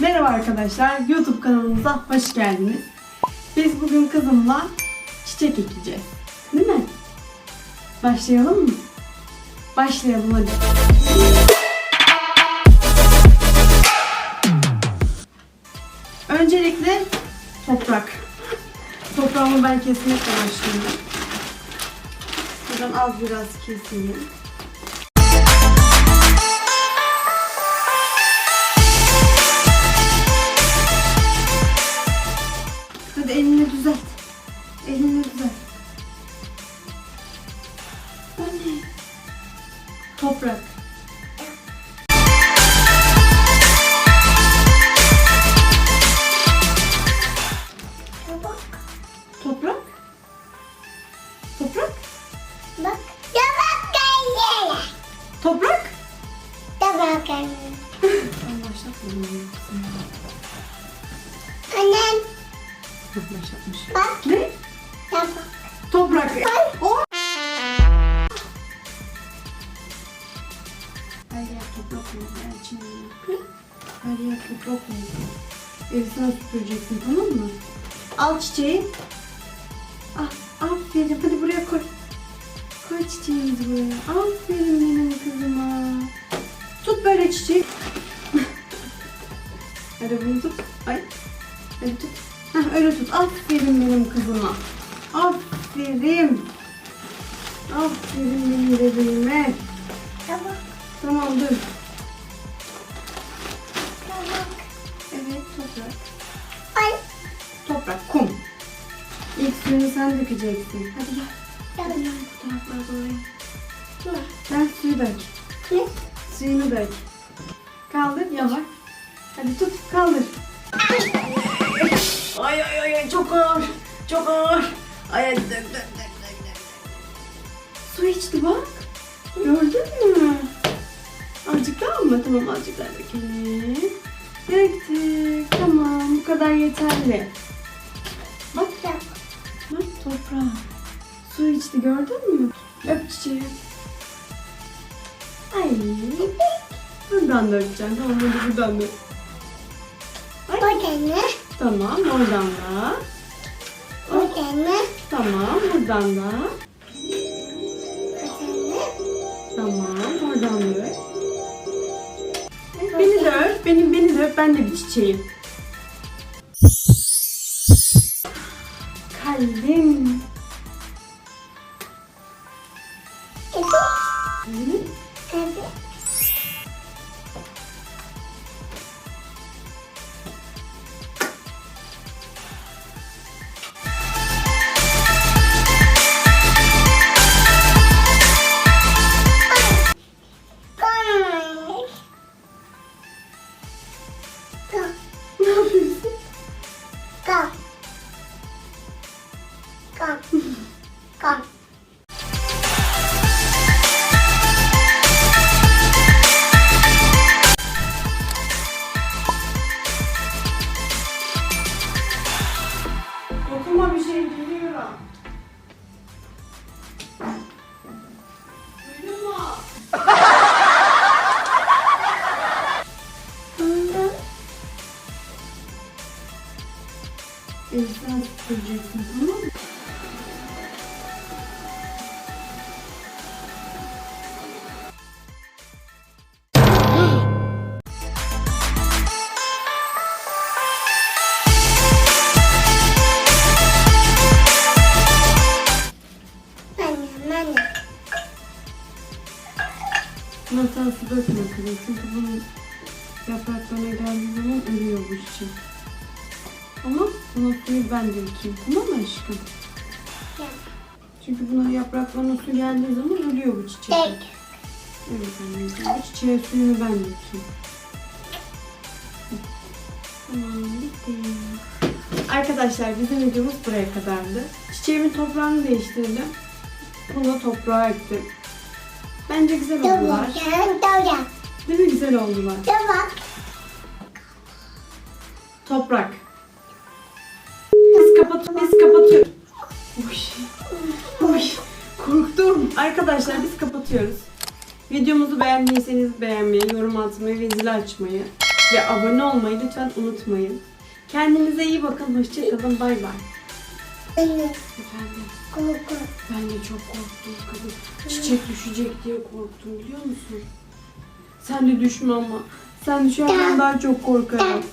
Merhaba arkadaşlar, YouTube kanalımıza hoş geldiniz. Biz bugün kızımla çiçek ekeceğiz. Değil mi? Başlayalım mı? Başlayalım hadi. Öncelikle toprak. Toprağımı ben kesinlikle başlıyorum. Buradan az biraz keseyim. Toprak. Toprak? Toprak? bak. Tabak geldi. Toprak? Tabak geldi. Ben başlatmadım. Annem, Başlatmış. Her yer toprak oldu Elçin. Her yer toprak oldu. Evi sen süpüreceksin tamam mı? Al çiçeği. Ah, aferin. Hadi buraya koy. Koy çiçeğimizi buraya. Aferin benim kızıma. Tut böyle çiçeği. Hadi bunu tut. Ay. Hadi tut. Heh, öyle tut. Aferin benim kızıma. Aferin. Aferin benim bebeğime. Evet toprak. Ay. Toprak, kum. İlk suyunu sen dökeceksin. Hadi gel. Tabak. gel bu doğru. Ne? Ver suyu dök. Ne? Suyunu dök. Kaldır yavaş. Hadi tut kaldır. Ay ay ay ay çok ağır. Çok ağır. Ay ay dök dök dök dök dök. Su içti bak. Gördün mü? Azıcık daha mı? Tamam azıcık daha dökelim. Döktük. Tamam bu kadar yeterli. Bak Tabak. Bak toprağa. Su içti gördün mü? Öp çiçeği. Ay. Buradan dökeceksin. Tamam hadi buradan da ne? Tamam oradan da. Da ne? Tamam buradan da. Da? Tamam oradan dök. Öp. Benim beni de öp. Ben de bir çiçeğim. Kalbim. Evet. Evet. Elden süpüreceksin tamam mı? anne, anne. Buna sen su dökme kızım çünkü bunun yapraklarına geldiği zaman ölüyor bu çiçek. Ama buna suyu ben dökeyim tamam mı aşkım? Gel. Çünkü buna yapraklarına su geldiği zaman ölüyor bu çiçek. Tek. Evet anneciğim bu çiçeğe suyunu ben dökeyim. Tamam bitti. Arkadaşlar bizim videomuz buraya kadardı. Çiçeğimin toprağını değiştirdim. Bunu toprağa ektim. Bence güzel oldular. Değil mi güzel oldular? Toprak. Biz kapat biz kapatıyoruz. Uy. Uy. Korktum. Arkadaşlar biz kapatıyoruz. Videomuzu beğendiyseniz beğenmeyi, yorum atmayı ve zil açmayı ve abone olmayı lütfen unutmayın. Kendinize iyi bakın. Hoşçakalın. Bay bay. Anne. Efendim Korku. ben de çok korktum kızım. Çiçek düşecek diye korktum biliyor musun? Sen de düşme ama. Sen düşersen daha çok korkarım. Gel.